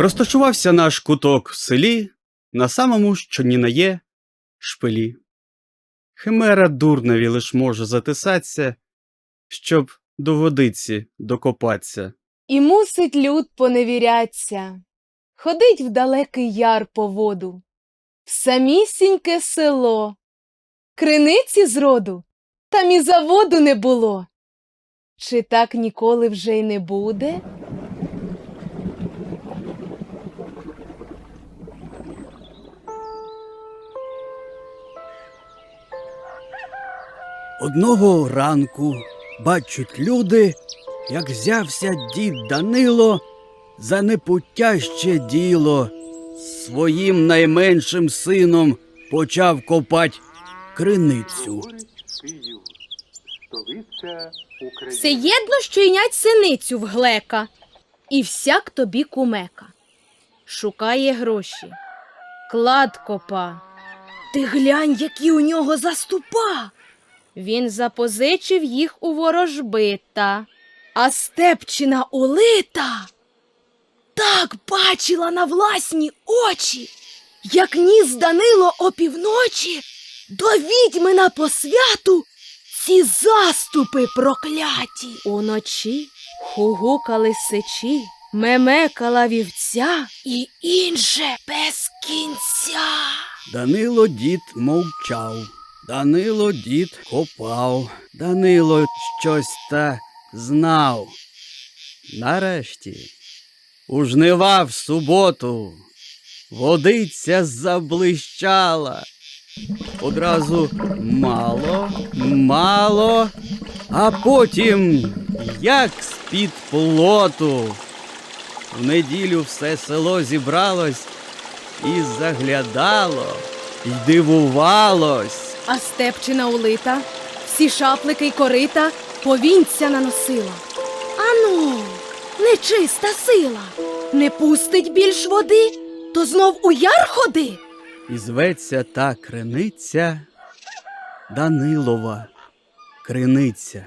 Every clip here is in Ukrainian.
Розташувався наш куток в селі на самому, що ні на є, шпилі. Химера дурневі лиш може затисаться, щоб до водиці докопаться. І мусить люд поневіряться, ходить в далекий яр по воду, в самісіньке село. Криниці зроду, там і заводу не було. Чи так ніколи вже й не буде? Одного ранку бачать люди, як взявся дід Данило за непутяще діло. Своїм найменшим сином почав копать криницю. Київ, столиця Все єдно, що синицю в глека, і всяк тобі кумека. Шукає гроші, клад копа. Ти глянь, які у нього заступа. Він запозичив їх у ворожбита, а степчина улита так бачила на власні очі, як ніс Данило опівночі до відьми на посвяту ці заступи прокляті. Уночі хугукали сичі, мемекала вівця і інше без кінця. Данило дід мовчав, Данило дід копав, Данило щось та знав. Нарешті, у жнива в суботу, водиця заблищала. Одразу мало, мало, а потім як з-під плоту. В неділю все село зібралось і заглядало, і дивувалось. А степчина улита, всі шаплики й корита повінця наносила. Ану, нечиста сила, не пустить більш води, то знов у яр ходи. І зветься та криниця Данилова криниця.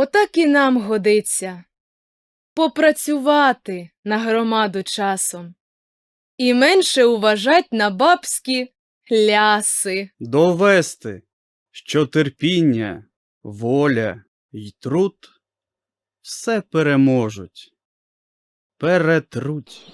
Отак і нам годиться попрацювати на громаду часом і менше уважать на бабські ляси. Довести, що терпіння, воля й труд все переможуть, перетруть.